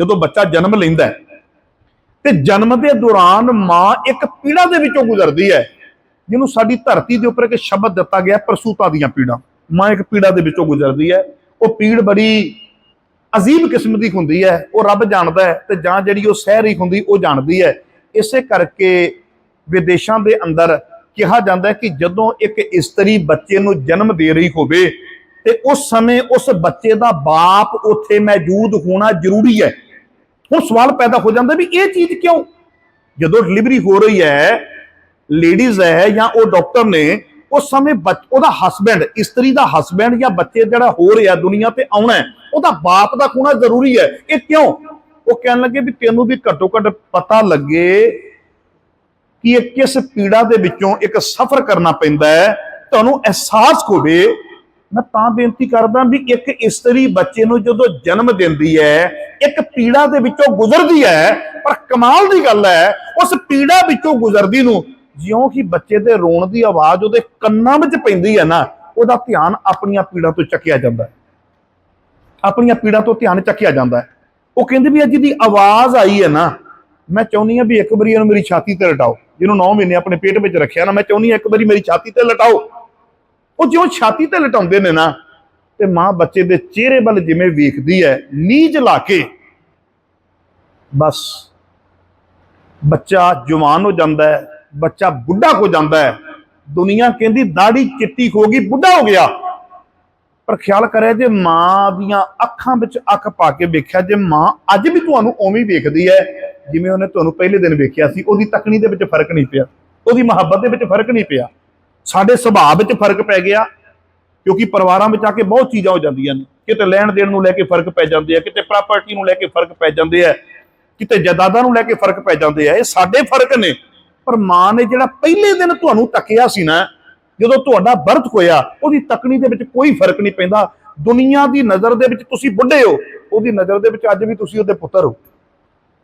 ਜਦੋਂ ਬੱਚਾ ਜਨਮ ਲੈਂਦਾ ਹੈ, ਤੇ ਜਨਮ ਦੇ ਦੌਰਾਨ ਮਾਂ ਇੱਕ ਪੀੜਾ ਦੇ ਵਿੱਚੋਂ ਗੁਜ਼ਰਦੀ ਹੈ, ਜਿਹਨੂੰ ਸਾਡੀ ਧਰਤੀ ਦੇ ਉੱਪਰ ਇੱਕ ਸ਼ਬਦ ਦਿੱਤਾ ਗਿਆ ਪ੍ਰਸੂਤਾ ਦੀਆਂ ਪੀੜਾਂ। ਮਾਂ ਇੱਕ ਪੀੜਾ ਦੇ ਵਿੱਚੋਂ ਗੁਜ਼ਰਦੀ ਹੈ, ਉਹ ਪੀੜ ਬੜੀ ਅਜੀਬ ਕਿਸਮ ਦੀ ਹੁੰਦੀ ਹੈ, ਉਹ ਰੱਬ ਜਾਣਦਾ ਹੈ ਤੇ ਜਾਂ ਜਿਹੜੀ ਉਹ ਸਹਿ ਰਹੀ ਹੁੰਦੀ, ਉਹ ਜਾਣਦੀ ਹੈ। ਇਸੇ ਕਰਕੇ ਵਿਦੇਸ਼ਾਂ ਦੇ ਅੰਦਰ ਕਿਹਾ ਜਾਂਦਾ ਹੈ ਕਿ ਜਦੋਂ ਇੱਕ ਇਸਤਰੀ ਬੱਚੇ ਨੂੰ ਜਨਮ ਦੇ ਰਹੀ ਹੋਵੇ, ਤੇ ਉਸ ਸਮੇਂ ਉਸ ਬੱਚੇ ਦਾ ਬਾਪ ਉੱਥੇ ਮੌਜੂਦ ਹੋਣਾ ਜ਼ਰੂਰੀ ਹੈ। ਹੁਣ ਸਵਾਲ ਪੈਦਾ ਹੋ ਜਾਂਦਾ ਵੀ ਇਹ ਚੀਜ਼ ਕਿਉਂ? ਜਦੋਂ ਡਿਲੀਵਰੀ ਹੋ ਰਹੀ ਹੈ ਲੇਡੀਜ਼ ਹੈ ਜਾਂ ਉਹ ਡਾਕਟਰ ਨੇ, ਉਸ ਸਮੇਂ ਬੱਚ- ਉਹਦਾ ਹਸਬੈਂਡ ਇਸਤਰੀ ਦਾ ਹਸਬੈਂਡ ਜਾਂ ਬੱਚੇ ਜਿਹੜਾ ਹੋ ਰਿਹਾ ਦੁਨੀਆ ਤੇ ਆਉਣਾ ਉਹਦਾ ਬਾਪ ਦਾ ਖੂਣਾ ਜ਼ਰੂਰੀ ਹੈ। ਇਹ ਕਿਉਂ? ਉਹ ਕਹਿਣ ਲੱਗੇ ਵੀ ਤੈਨੂੰ ਵੀ ਘੱਟੋ ਘੱਟ ਪਤਾ ਲੱਗੇ ਕਿ ਇਹ ਕਿਸ ਪੀੜਾ ਦੇ ਵਿੱਚੋਂ ਇੱਕ ਸਫ਼ਰ ਕਰਨਾ ਪੈਂਦਾ ਹੈ। ਤੁਹਾਨੂੰ ਅਹਿਸਾਸ ਹੋਵੇ। ਮੈਂ ਤਾਂ ਬੇਨਤੀ ਕਰਦਾ ਵੀ ਇੱਕ ਇਸਤਰੀ ਬੱਚੇ ਨੂੰ ਜਦੋਂ ਜਨਮ ਦਿੰਦੀ ਹੈ ਇੱਕ ਪੀੜਾ ਦੇ ਵਿੱਚੋਂ ਗੁਜ਼ਰਦੀ ਹੈ, ਪਰ ਕਮਾਲ ਦੀ ਗੱਲ ਹੈ, ਉਸ ਪੀੜਾ ਵਿੱਚੋਂ ਗੁਜ਼ਰਦੀ ਨੂੰ ਜਿਉਂ ਹੀ ਬੱਚੇ ਦੇ ਰੋਣ ਦੀ ਆਵਾਜ਼ ਉਹਦੇ ਕੰਨਾਂ ਵਿੱਚ ਪੈਂਦੀ ਹੈ ਨਾ, ਉਹਦਾ ਧਿਆਨ ਆਪਣੀਆਂ ਪੀੜਾਂ ਤੋਂ ਚੱਕਿਆ ਜਾਂਦਾ ਹੈ। ਆਪਣੀਆਂ ਪੀੜਾਂ ਤੋਂ ਧਿਆਨ ਚੱਕਿਆ ਜਾਂਦਾ ਹੈ। ਉਹ ਕਹਿੰਦੇ ਵੀ ਅੱਜ ਦੀ ਆਵਾਜ਼ ਆਈ ਹੈ ਨਾ, ਮੈਂ ਚਾਹੁੰਦੀ ਹਾਂ ਵੀ ਇੱਕ ਵਾਰੀ ਇਹਨੂੰ ਮੇਰੀ ਛਾਤੀ ਤੇ ਲਟਾਓ। ਜਿਹਨੂੰ 9 ਮਹੀਨੇ ਆਪਣੇ ਪੇਟ ਵਿੱਚ ਰੱਖਿਆ ਨਾ, ਮੈਂ ਚਾਹੁੰਦੀ ਹਾਂ ਇੱਕ ਵਾਰੀ ਮੇਰੀ ਛਾਤੀ ਤੇ ਲਟਾਓ। ਉਹ ਜਿਉਂ ਛਾਤੀ ਤੇ ਲਟਾਉਂਦੇ ਨੇ ਨਾ ਤੇ ਮਾਂ ਬੱਚੇ ਦੇ ਚਿਹਰੇ ਵੱਲ ਜਿਵੇਂ ਵੇਖਦੀ ਹੈ, ਨੀਜ ਲਾ ਕੇ ਬਸ ਬੱਚਾ ਜਵਾਨ ਹੋ ਜਾਂਦਾ ਹੈ, ਬੱਚਾ ਬੁੱਢਾ ਹੋ ਜਾਂਦਾ ਹੈ। ਦੁਨੀਆ ਕਹਿੰਦੀ ਦਾੜੀ ਚਿੱਟੀ ਹੋ ਗਈ, ਬੁੱਢਾ ਹੋ ਗਿਆ। ਪਰ ਖਿਆਲ ਕਰਿਆ ਜੇ ਮਾਂ ਦੀਆਂ ਅੱਖਾਂ ਵਿੱਚ ਅੱਖ ਪਾ ਕੇ ਵੇਖਿਆ ਜੇ ਮਾਂ ਅੱਜ ਵੀ ਤੁਹਾਨੂੰ ਉਵੇਂ ਵੇਖਦੀ ਹੈ, ਜਿਵੇਂ ਉਹਨੇ ਤੁਹਾਨੂੰ ਪਹਿਲੇ ਦਿਨ ਵੇਖਿਆ ਸੀ, ਉਹਦੀ ਤਕਣੀ ਦੇ ਵਿੱਚ ਫ਼ਰਕ ਨਹੀਂ ਪਿਆ, ਉਹਦੀ ਮੁਹੱਬਤ ਦੇ ਵਿੱਚ ਫ਼ਰਕ ਨਹੀਂ ਪਿਆ। ਸਾਡੇ ਸੁਭਾਅ ਵਿੱਚ ਫ਼ਰਕ ਪੈ ਗਿਆ ਕਿਉਂਕਿ ਪਰਿਵਾਰਾਂ ਵਿੱਚ ਆ ਕੇ ਬਹੁਤ ਚੀਜ਼ਾਂ ਹੋ ਜਾਂਦੀਆਂ ਨੇ। ਕਿਤੇ ਲੈਣ ਦੇਣ ਨੂੰ ਲੈ ਕੇ ਫ਼ਰਕ ਪੈ ਜਾਂਦੇ ਆ, ਕਿਤੇ ਪ੍ਰਾਪਰਟੀ ਨੂੰ ਲੈ ਕੇ ਫ਼ਰਕ ਪੈ ਜਾਂਦੇ ਆ, ਕਿਤੇ ਜਾਇਦਾਦਾਂ ਨੂੰ ਲੈ ਕੇ ਫ਼ਰਕ ਪੈ ਜਾਂਦੇ ਆ। ਇਹ ਸਾਡੇ ਫ਼ਰਕ ਨੇ। ਪਰ ਮਾਂ ਨੇ ਜਿਹੜਾ ਪਹਿਲੇ ਦਿਨ ਤੁਹਾਨੂੰ ਤੱਕਿਆ ਸੀ ਨਾ, ਜਦੋਂ ਤੁਹਾਡਾ ਬਰਥ ਹੋਇਆ, ਉਹਦੀ ਤਕਣੀ ਦੇ ਵਿੱਚ ਕੋਈ ਫ਼ਰਕ ਨਹੀਂ ਪੈਂਦਾ। ਦੁਨੀਆ ਦੀ ਨਜ਼ਰ ਦੇ ਵਿੱਚ ਤੁਸੀਂ ਬੁੱਢੇ ਹੋ, ਉਹਦੀ ਨਜ਼ਰ ਦੇ ਵਿੱਚ ਅੱਜ ਵੀ ਤੁਸੀਂ ਉਹਦੇ ਪੁੱਤਰ ਹੋ।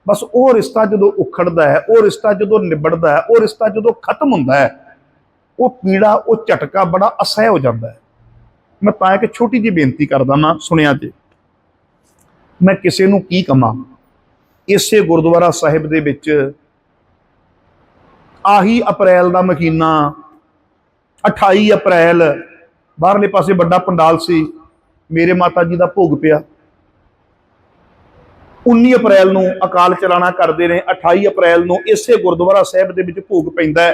ਬਸ ਉਹ ਰਿਸ਼ਤਾ ਜਦੋਂ ਉਖੜਦਾ ਹੈ, ਉਹ ਰਿਸ਼ਤਾ ਜਦੋਂ ਨਿਬੜਦਾ ਹੈ, ਉਹ ਰਿਸ਼ਤਾ ਜਦੋਂ ਖਤਮ ਹੁੰਦਾ ਹੈ, ਉਹ ਪੀੜਾ, ਉਹ ਝਟਕਾ ਬੜਾ ਅਸਹਿ ਹੋ ਜਾਂਦਾ ਹੈ। ਮੈਂ ਤਾਂ ਇੱਕ ਛੋਟੀ ਜਿਹੀ ਬੇਨਤੀ ਕਰਦਾ ਮੈਂ ਸੁਣਿਆ 'ਤੇ ਮੈਂ ਕਿਸੇ ਨੂੰ ਕੀ ਕਮਾਂ ਇਸੇ ਗੁਰਦੁਆਰਾ ਸਾਹਿਬ ਦੇ ਵਿੱਚ ਆਹੀ ਅਪ੍ਰੈਲ ਦਾ ਮਹੀਨਾ 28 ਅਪ੍ਰੈਲ, ਬਾਹਰਲੇ ਪਾਸੇ ਵੱਡਾ ਪੰਡਾਲ ਸੀ, ਮੇਰੇ ਮਾਤਾ ਜੀ ਦਾ ਭੋਗ ਪਿਆ। 19 ਅਪ੍ਰੈਲ ਨੂੰ ਅਕਾਲ ਚਲਾਣਾ ਕਰਦੇ ਨੇ 28 ਅਪ੍ਰੈਲ ਨੂੰ ਇਸੇ ਗੁਰਦੁਆਰਾ ਸਾਹਿਬ ਦੇ ਵਿੱਚ ਭੋਗ ਪੈਂਦਾ